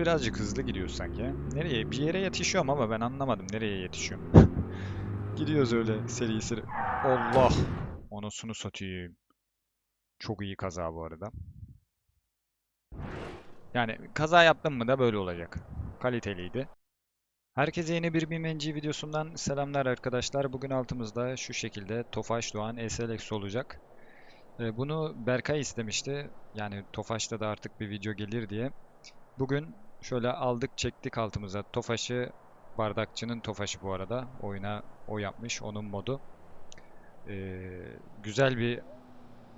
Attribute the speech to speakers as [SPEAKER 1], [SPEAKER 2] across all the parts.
[SPEAKER 1] birazcık hızlı gidiyor sanki. Nereye? Bir yere yetişiyorum ama ben anlamadım nereye yetişiyorum. Gidiyoruz öyle seri seri. Allah! Anasını satayım. Çok iyi kaza bu arada. Yani kaza yaptım mı da böyle olacak. Kaliteliydi. Herkese yeni bir BeamNG videosundan selamlar arkadaşlar. Bugün altımızda şu şekilde Tofaş Doğan SLX olacak. Ee, Bunu Berkay istemişti. Yani Tofaş'ta da artık bir video gelir diye. Bugün şöyle aldık çektik altımıza Tofaş'ı Bardakçı'nın Tofaş'ı bu arada. Oyuna o yapmış. Onun modu. Ee, güzel bir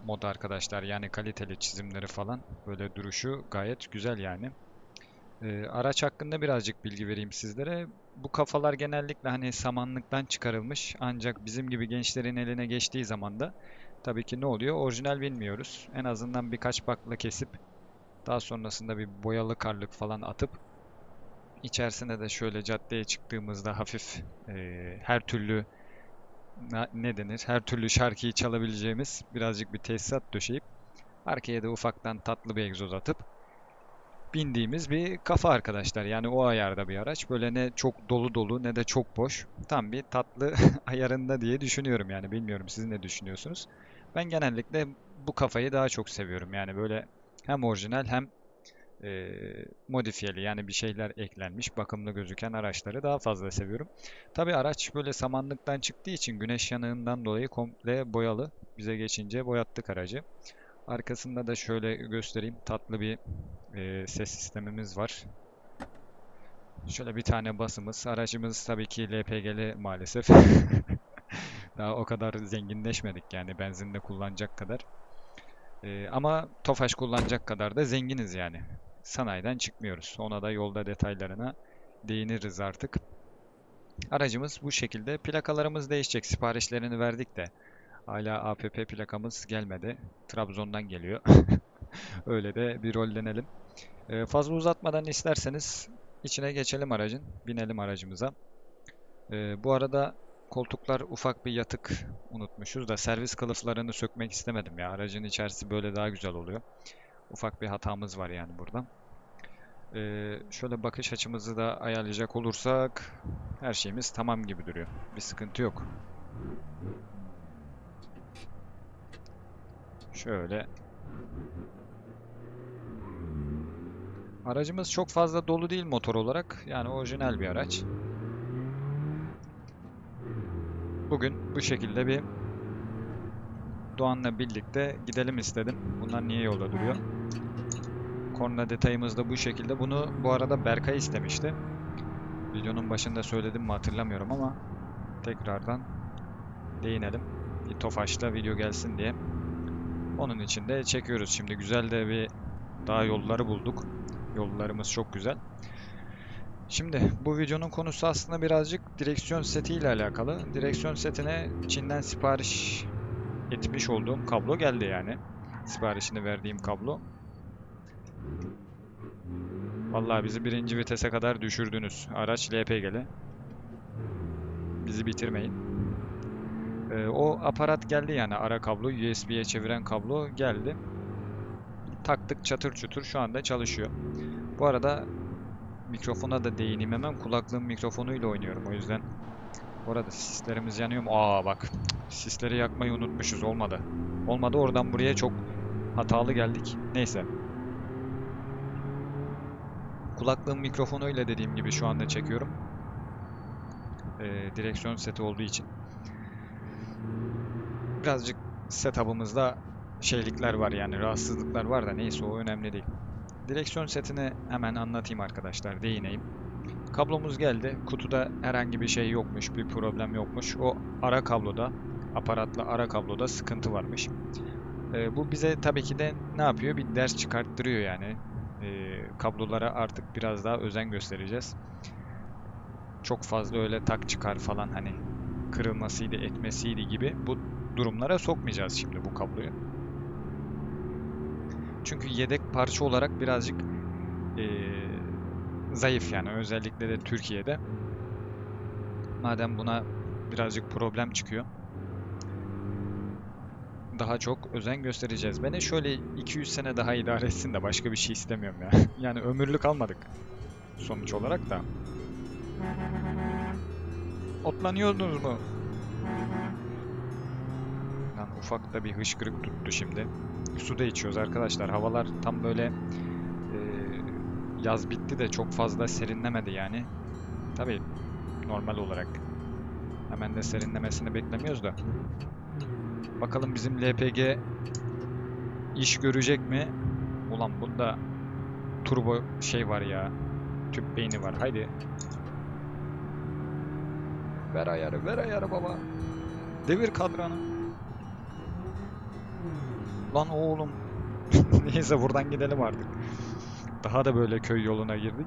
[SPEAKER 1] mod arkadaşlar. Yani kaliteli çizimleri falan. Böyle duruşu gayet güzel yani. Ee, araç hakkında birazcık bilgi vereyim sizlere. Bu kafalar genellikle hani samanlıktan çıkarılmış. Ancak bizim gibi gençlerin eline geçtiği zaman da tabii ki ne oluyor? Orijinal bilmiyoruz. En azından birkaç bakla kesip daha sonrasında bir boyalı karlık falan atıp içerisine de şöyle caddeye çıktığımızda hafif eee, her türlü ne denir? Her türlü şarkıyı çalabileceğimiz birazcık bir tesisat döşeyip arkaya da ufaktan tatlı bir egzoz atıp bindiğimiz bir kafa arkadaşlar. Yani o ayarda bir araç. Böyle ne çok dolu dolu ne de çok boş. Tam bir tatlı ayarında diye düşünüyorum yani. Bilmiyorum siz ne düşünüyorsunuz? Ben genellikle bu kafayı daha çok seviyorum. Yani böyle hem orijinal hem eee, modifiyeli yani bir şeyler eklenmiş bakımlı gözüken araçları daha fazla seviyorum. Tabi araç böyle samanlıktan çıktığı için güneş yanığından dolayı komple boyalı. Bize geçince boyattık aracı. Arkasında da şöyle göstereyim. Tatlı bir eee, ses sistemimiz var. Şöyle bir tane basımız. Aracımız tabii ki LPG'li maalesef. Daha o kadar zenginleşmedik yani benzinde kullanacak kadar. Ee, ama Tofaş kullanacak kadar da zenginiz yani. Sanayiden çıkmıyoruz. Ona da yolda detaylarına değiniriz artık. Aracımız bu şekilde. Plakalarımız değişecek. Siparişlerini verdik de. Hala APP plakamız gelmedi. Trabzon'dan geliyor. Öyle de bir rollenelim. Ee, fazla uzatmadan isterseniz içine geçelim aracın. Binelim aracımıza. Ee, bu arada koltuklar ufak bir yatık unutmuşuz da servis kılıflarını sökmek istemedim ya. Aracın içerisi böyle daha güzel oluyor. Ufak bir hatamız var yani burada. Ee, şöyle bakış açımızı da ayarlayacak olursak her şeyimiz tamam gibi duruyor. Bir sıkıntı yok. Şöyle. Aracımız çok fazla dolu değil motor olarak. Yani orijinal bir araç. Bugün bu şekilde bir Doğan'la birlikte gidelim istedim. Bunlar niye yolda duruyor? Korna detayımız da bu şekilde. Bunu bu arada Berkay istemişti. Videonun başında söyledim mi hatırlamıyorum ama tekrardan değinelim. Bir Tofaş'ta video gelsin diye. Onun için de çekiyoruz şimdi. Güzel de bir dağ yolları bulduk. Yollarımız çok güzel. Şimdi bu videonun konusu aslında birazcık direksiyon seti ile alakalı. Direksiyon setine Çin'den sipariş etmiş olduğum kablo geldi yani. Siparişini verdiğim kablo. Vallahi bizi birinci vitese kadar düşürdünüz. Araç LPG'li. Bizi bitirmeyin. Ee, o aparat geldi yani ara kablo, USB'ye çeviren kablo geldi. Taktık çatır çutur şu anda çalışıyor. Bu arada mikrofona da değineyim hemen. Kulaklığım mikrofonuyla oynuyorum o yüzden. Bu arada sislerimiz yanıyor mu? Aa bak. Sisleri yakmayı unutmuşuz. Olmadı. Olmadı oradan buraya çok hatalı geldik. Neyse. Kulaklığım mikrofonuyla dediğim gibi şu anda çekiyorum. Ee, direksiyon seti olduğu için. Birazcık setup'ımızda şeylikler var yani rahatsızlıklar var da neyse o önemli değil. Direksiyon setini hemen anlatayım arkadaşlar, değineyim. Kablomuz geldi. Kutuda herhangi bir şey yokmuş, bir problem yokmuş. O ara kabloda, aparatla ara kabloda sıkıntı varmış. Ee, bu bize tabii ki de ne yapıyor? Bir ders çıkarttırıyor yani. Ee, kablolara artık biraz daha özen göstereceğiz. Çok fazla öyle tak çıkar falan hani kırılmasıydı, etmesiydi gibi bu durumlara sokmayacağız şimdi bu kabloyu. Çünkü yedek parça olarak birazcık eee, zayıf yani özellikle de Türkiye'de. Madem buna birazcık problem çıkıyor. Daha çok özen göstereceğiz. Beni şöyle 200 sene daha idare etsin de başka bir şey istemiyorum ya. Yani ömürlük almadık. sonuç olarak da. Otlanıyordunuz mu? Lan ufakta bir hışkırık tuttu şimdi. Su da içiyoruz arkadaşlar. Havalar tam böyle e, yaz bitti de çok fazla serinlemedi yani. Tabii normal olarak. Hemen de serinlemesini beklemiyoruz da. Bakalım bizim LPG iş görecek mi? Ulan bunda turbo şey var ya. Tüp beyni var. Haydi. Ver ayarı, ver ayarı baba. Devir kadranı. Lan oğlum. Neyse buradan gidelim artık. Daha da böyle köy yoluna girdik.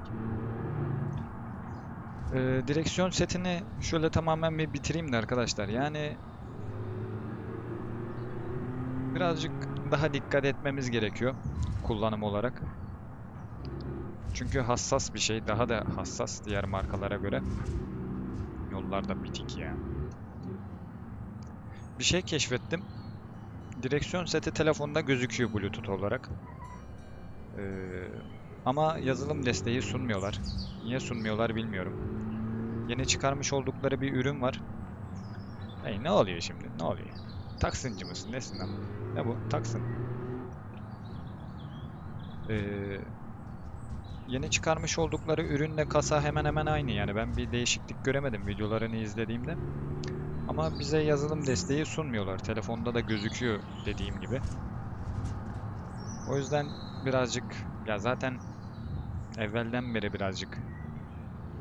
[SPEAKER 1] Ee, direksiyon setini şöyle tamamen bir bitireyim de arkadaşlar. Yani birazcık daha dikkat etmemiz gerekiyor kullanım olarak. Çünkü hassas bir şey. Daha da hassas diğer markalara göre. Yollar da bitik ya. Bir şey keşfettim. Direksiyon seti telefonda gözüküyor Bluetooth olarak. Ee, ama yazılım desteği sunmuyorlar. Niye sunmuyorlar bilmiyorum. Yeni çıkarmış oldukları bir ürün var. Hey ne oluyor şimdi? Ne oluyor? Taksıncı mısın? Nesin lan? Ne bu? Taksın. Ee, yeni çıkarmış oldukları ürünle kasa hemen hemen aynı yani ben bir değişiklik göremedim videolarını izlediğimde. Ama bize yazılım desteği sunmuyorlar. Telefonda da gözüküyor dediğim gibi. O yüzden birazcık ya zaten evvelden beri birazcık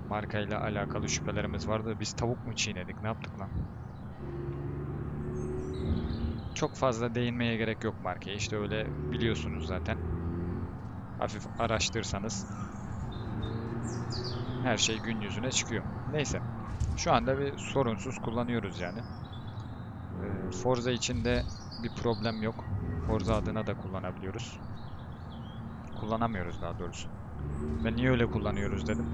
[SPEAKER 1] markayla alakalı şüphelerimiz vardı. Biz tavuk mu çiğnedik? Ne yaptık lan? Çok fazla değinmeye gerek yok markaya. İşte öyle biliyorsunuz zaten. Hafif araştırsanız her şey gün yüzüne çıkıyor. Neyse. Şu anda bir sorunsuz kullanıyoruz yani. Ee, Forza için de bir problem yok. Forza adına da kullanabiliyoruz. Kullanamıyoruz daha doğrusu. Ben niye öyle kullanıyoruz dedim.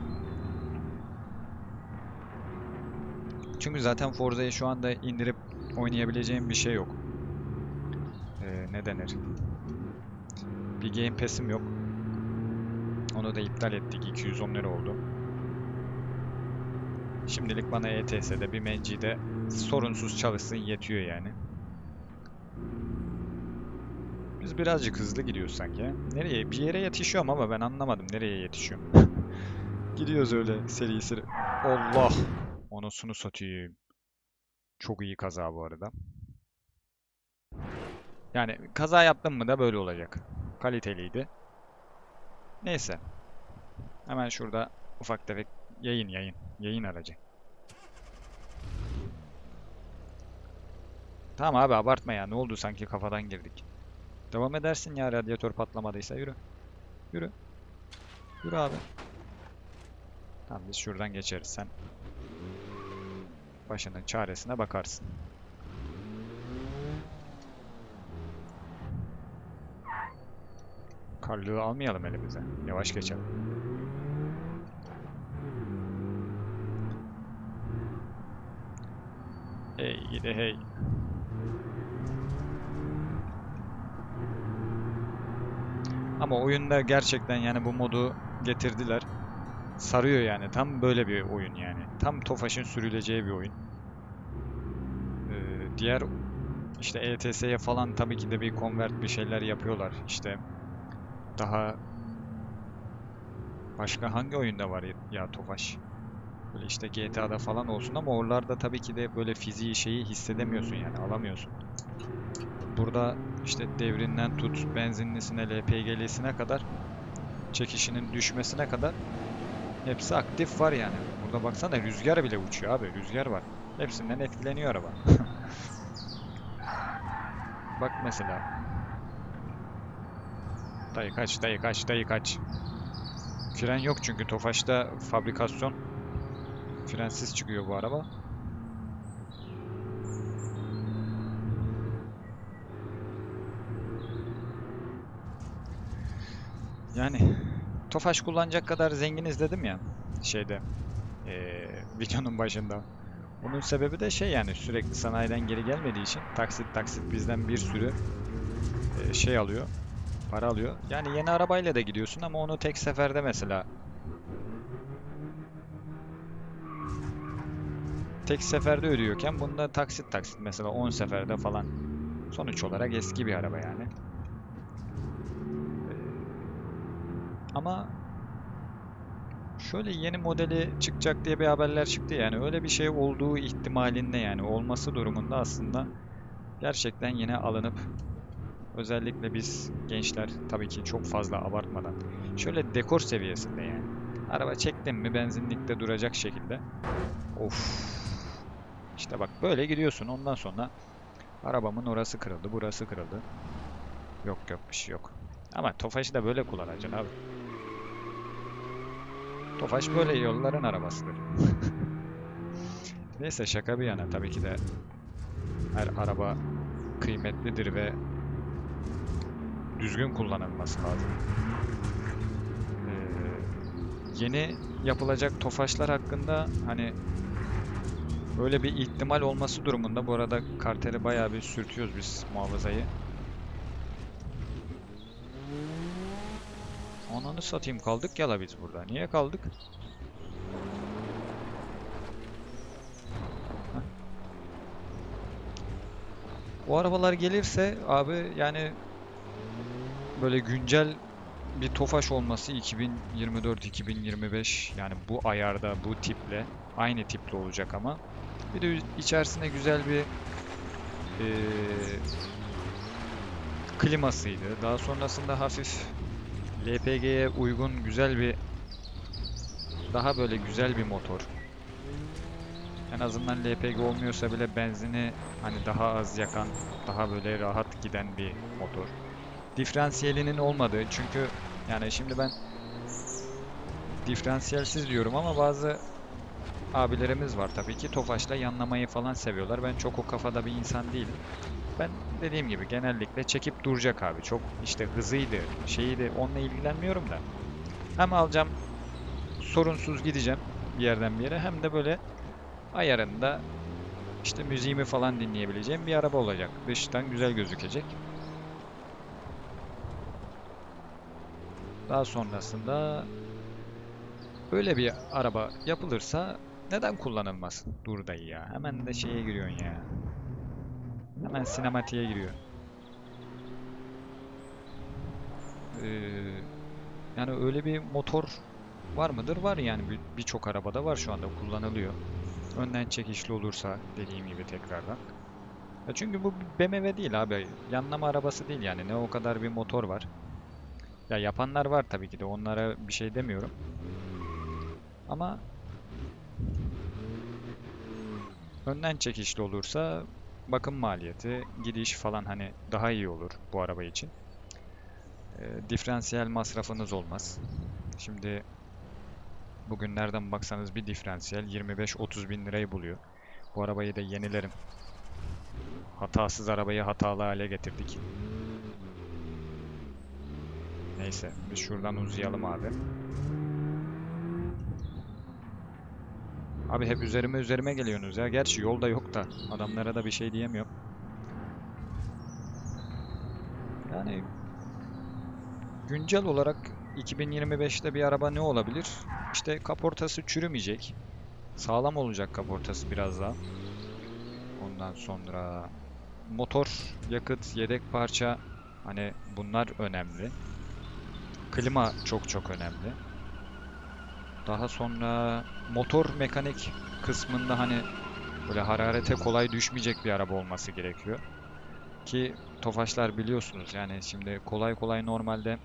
[SPEAKER 1] Çünkü zaten Forza'yı şu anda indirip oynayabileceğim bir şey yok. Ee, ne denir? Bir Game Pass'im yok. Onu da iptal ettik. 210 lira oldu. Şimdilik bana ETS'de bir mencide sorunsuz çalışsın yetiyor yani. Biz birazcık hızlı gidiyoruz sanki. Nereye? Bir yere yetişiyorum ama ben anlamadım nereye yetişiyorum. Gidiyoruz öyle seri seri. Allah! Anasını satayım. Çok iyi kaza bu arada. Yani kaza yaptım mı da böyle olacak. Kaliteliydi. Neyse. Hemen şurada ufak tefek yayın yayın. Yayın aracı. Tamam abi abartma ya. Ne oldu sanki kafadan girdik. Devam edersin ya radyatör patlamadıysa yürü. Yürü. Yürü abi. Tamam biz şuradan geçeriz sen. Başının çaresine bakarsın. Karlığı almayalım elimize. Yavaş geçelim. Hey gidi hey. Ama oyunda gerçekten yani bu modu getirdiler. Sarıyor yani. Tam böyle bir oyun yani. Tam Tofaş'ın sürüleceği bir oyun. Ee, diğer işte ETS'ye falan tabii ki de bir convert bir şeyler yapıyorlar. İşte daha başka hangi oyunda var ya- Tofaş? Böyle işte GTA'da falan olsun ama oralarda tabii ki de böyle fiziği şeyi hissedemiyorsun yani alamıyorsun. Burada işte devrinden tut benzinlisine, LPG'lisine kadar çekişinin düşmesine kadar hepsi aktif var yani. Burada baksana rüzgar bile uçuyor abi rüzgar var. Hepsinden etkileniyor araba. Bak mesela. Dayı kaç, dayı kaç, dayı kaç. Fren yok çünkü Tofaş'ta fabrikasyon frensiz çıkıyor bu araba. Yani Tofaş kullanacak kadar zenginiz dedim ya şeyde eee, videonun başında. Bunun sebebi de şey yani sürekli sanayiden geri gelmediği için taksit taksit bizden bir sürü eee, şey alıyor. Para alıyor. Yani yeni arabayla da gidiyorsun ama onu tek seferde mesela tek seferde ödüyorken bunda taksit taksit mesela 10 seferde falan. Sonuç olarak eski bir araba yani. Ee, Ama şöyle yeni modeli çıkacak diye bir haberler çıktı yani öyle bir şey olduğu ihtimalinde yani olması durumunda aslında gerçekten yine alınıp özellikle biz gençler tabii ki çok fazla abartmadan şöyle dekor seviyesinde yani araba çektim mi benzinlikte duracak şekilde of işte bak böyle gidiyorsun ondan sonra arabamın orası kırıldı burası kırıldı yok yok bir şey yok ama Tofaş'ı da böyle kullanacaksın abi Tofaş böyle yolların arabasıdır. Neyse şaka bir yana tabii ki de her araba kıymetlidir ve düzgün kullanılması lazım. Ee, yeni yapılacak Tofaşlar hakkında hani böyle bir ihtimal olması durumunda bu arada karteri bayağı bir sürtüyoruz biz muhafazayı. Ananı satayım kaldık ya la biz burada. Niye kaldık? Bu arabalar gelirse abi yani böyle güncel bir Tofaş olması 2024-2025 yani bu ayarda bu tiple aynı tiple olacak ama bir de içerisinde güzel bir eee klimasıydı. Daha sonrasında hafif LPG'ye uygun güzel bir daha böyle güzel bir motor. En azından LPG olmuyorsa bile benzini hani daha az yakan, daha böyle rahat giden bir motor. Diferansiyelinin olmadığı çünkü yani şimdi ben diferansiyelsiz diyorum ama bazı abilerimiz var tabii ki Tofaş'la yanlamayı falan seviyorlar. Ben çok o kafada bir insan değilim. Ben dediğim gibi genellikle çekip duracak abi. Çok işte hızıydı, şeyiydi onunla ilgilenmiyorum da. Hem alacağım sorunsuz gideceğim bir yerden bir yere hem de böyle ayarında işte müziğimi falan dinleyebileceğim bir araba olacak. Dıştan güzel gözükecek. Daha sonrasında böyle bir araba yapılırsa neden kullanılmaz? Dur dayı ya. Hemen de şeye giriyorsun ya. Hemen sinematiğe giriyor. Ee, yani öyle bir motor var mıdır? Var yani Bir- birçok arabada var şu anda kullanılıyor. Önden çekişli olursa dediğim gibi tekrardan. Ya çünkü bu BMW değil abi. Yanlama arabası değil yani. Ne o kadar bir motor var. Ya yapanlar var tabii ki de onlara bir şey demiyorum. Ama önden çekişli olursa bakım maliyeti, gidiş falan hani daha iyi olur bu araba için. Ee, diferansiyel masrafınız olmaz. Şimdi bugün nereden baksanız bir diferansiyel 25-30 bin lirayı buluyor. Bu arabayı da yenilerim. Hatasız arabayı hatalı hale getirdik. Neyse biz şuradan uzayalım abi. Abi hep üzerime üzerime geliyorsunuz ya. Gerçi yolda yok da adamlara da bir şey diyemiyorum. Yani güncel olarak 2025'te bir araba ne olabilir? İşte kaportası çürümeyecek. Sağlam olacak kaportası biraz daha. Ondan sonra motor, yakıt, yedek parça hani bunlar önemli. Klima çok çok önemli. Daha sonra motor mekanik kısmında hani böyle hararete kolay düşmeyecek bir araba olması gerekiyor. Ki Tofaşlar biliyorsunuz yani şimdi kolay kolay normalde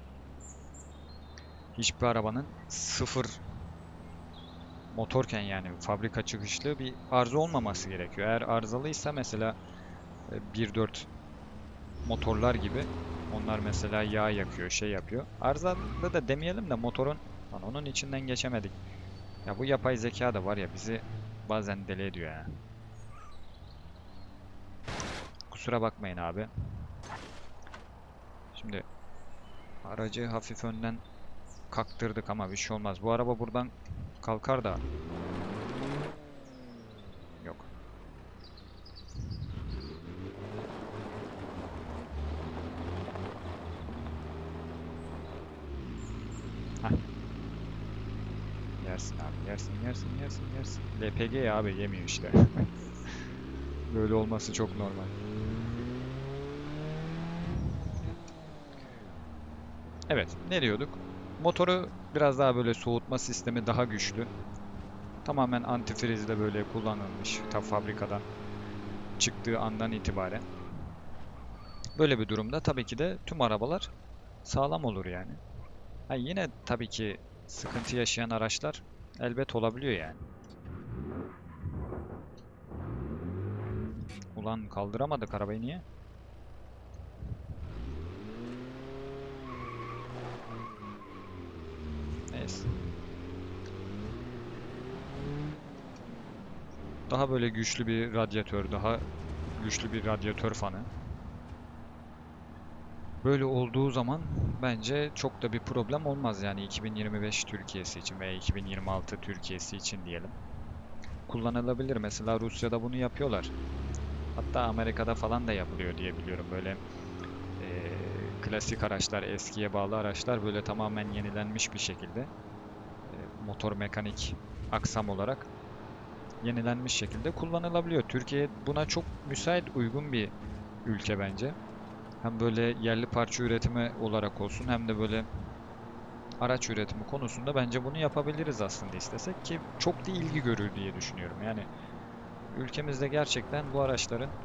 [SPEAKER 1] hiçbir arabanın sıfır motorken yani fabrika çıkışlı bir arıza olmaması gerekiyor. Eğer arızalıysa mesela e, 1.4 motorlar gibi onlar mesela yağ yakıyor, şey yapıyor. Arızalı da demeyelim de motorun lan onun içinden geçemedik. Ya bu yapay zeka da var ya bizi bazen deli ediyor ya. Kusura bakmayın abi. Şimdi aracı hafif önden kaktırdık ama bir şey olmaz. Bu araba buradan kalkar da yok. Heh. Yersin abi. Yersin, yersin, yersin. LPG ya abi yemiyor işte. Böyle olması çok normal. Evet, ne diyorduk? Motoru biraz daha böyle soğutma sistemi daha güçlü. Tamamen antifrizle böyle kullanılmış ta fabrikadan çıktığı andan itibaren. Böyle bir durumda tabii ki de tüm arabalar sağlam olur yani. Ha yine tabii ki sıkıntı yaşayan araçlar elbet olabiliyor yani. Ulan kaldıramadık arabayı niye? Neyse. Daha böyle güçlü bir radyatör, daha güçlü bir radyatör fanı. Böyle olduğu zaman bence çok da bir problem olmaz yani 2025 Türkiye'si için veya 2026 Türkiye'si için diyelim. Kullanılabilir. Mesela Rusya'da bunu yapıyorlar. Hatta Amerika'da falan da yapılıyor diye biliyorum. Böyle eee, klasik araçlar, eskiye bağlı araçlar böyle tamamen yenilenmiş bir şekilde eee, motor mekanik aksam olarak yenilenmiş şekilde kullanılabiliyor. Türkiye buna çok müsait, uygun bir ülke bence. Hem böyle yerli parça üretimi olarak olsun hem de böyle araç üretimi konusunda bence bunu yapabiliriz aslında istesek ki çok da ilgi görür diye düşünüyorum. Yani ülkemizde gerçekten bu araçların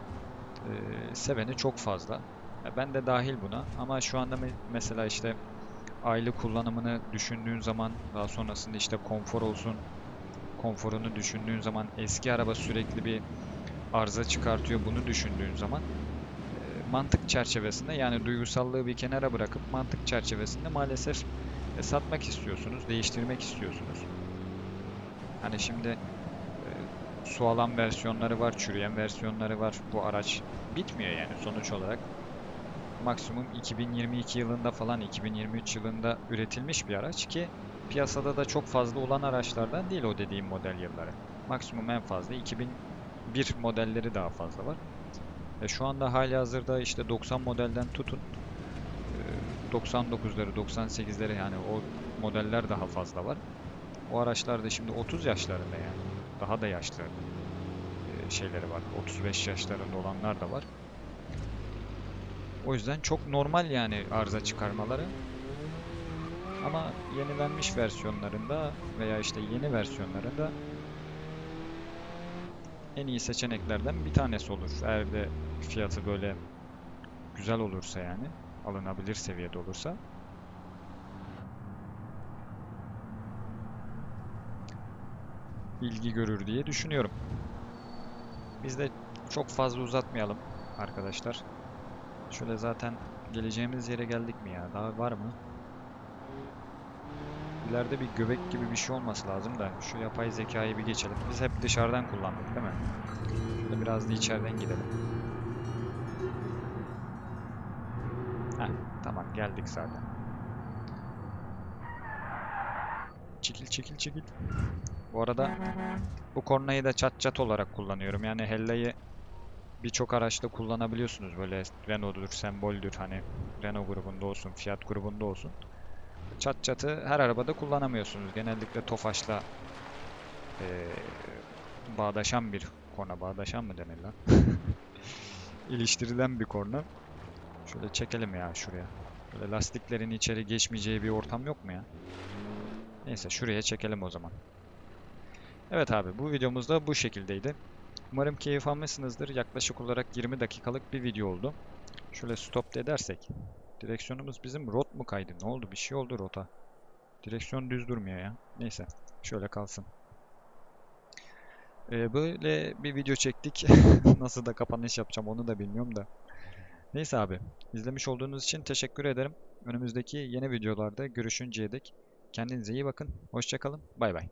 [SPEAKER 1] e, seveni çok fazla. Ben de dahil buna ama şu anda me- mesela işte aylık kullanımını düşündüğün zaman daha sonrasında işte konfor olsun konforunu düşündüğün zaman eski araba sürekli bir arıza çıkartıyor bunu düşündüğün zaman mantık çerçevesinde yani duygusallığı bir kenara bırakıp mantık çerçevesinde maalesef e, satmak istiyorsunuz, değiştirmek istiyorsunuz. Hani şimdi e, su alan versiyonları var, çürüyen versiyonları var. Bu araç bitmiyor yani sonuç olarak. Maksimum 2022 yılında falan 2023 yılında üretilmiş bir araç ki piyasada da çok fazla olan araçlardan değil o dediğim model yılları. Maksimum en fazla 2001 modelleri daha fazla var. E şu anda hali hazırda işte 90 modelden tutun e, 99'ları 98'leri yani o modeller daha fazla var. O araçlar da şimdi 30 yaşlarında yani. Daha da yaşlı e, şeyleri var. 35 yaşlarında olanlar da var. O yüzden çok normal yani arıza çıkarmaları. Ama yenilenmiş versiyonlarında veya işte yeni versiyonlarında en iyi seçeneklerden bir tanesi olur. Eğer de fiyatı böyle güzel olursa yani alınabilir seviyede olursa. ilgi görür diye düşünüyorum. Biz de çok fazla uzatmayalım arkadaşlar. Şöyle zaten geleceğimiz yere geldik mi ya? Daha var mı? İleride bir göbek gibi bir şey olması lazım da şu yapay zekayı bir geçelim. Biz hep dışarıdan kullandık değil mi? Şöyle biraz da içeriden gidelim. Geldik zaten. Çekil çekil çekil. Bu arada bu kornayı da çat çat olarak kullanıyorum. Yani Hella'yı birçok araçta kullanabiliyorsunuz. Böyle Renault'dur, Sembol'dür hani Renault grubunda olsun, Fiat grubunda olsun. Çat çatı her arabada kullanamıyorsunuz. Genellikle Tofaş'la eee bağdaşan bir korna. Bağdaşan mı denir lan? İliştirilen bir korna. Şöyle çekelim ya şuraya. Böyle lastiklerin içeri geçmeyeceği bir ortam yok mu ya? Neyse şuraya çekelim o zaman. Evet abi bu videomuz da bu şekildeydi. Umarım keyif almışsınızdır. Yaklaşık olarak 20 dakikalık bir video oldu. Şöyle stop edersek. Direksiyonumuz bizim rot mu kaydı? Ne oldu? Bir şey oldu rota. Direksiyon düz durmuyor ya. Neyse. Şöyle kalsın. Ee, böyle bir video çektik. Nasıl da kapanış yapacağım onu da bilmiyorum da. Neyse abi. İzlemiş olduğunuz için teşekkür ederim. Önümüzdeki yeni videolarda görüşünceye dek kendinize iyi bakın. Hoşçakalın. Bay bay.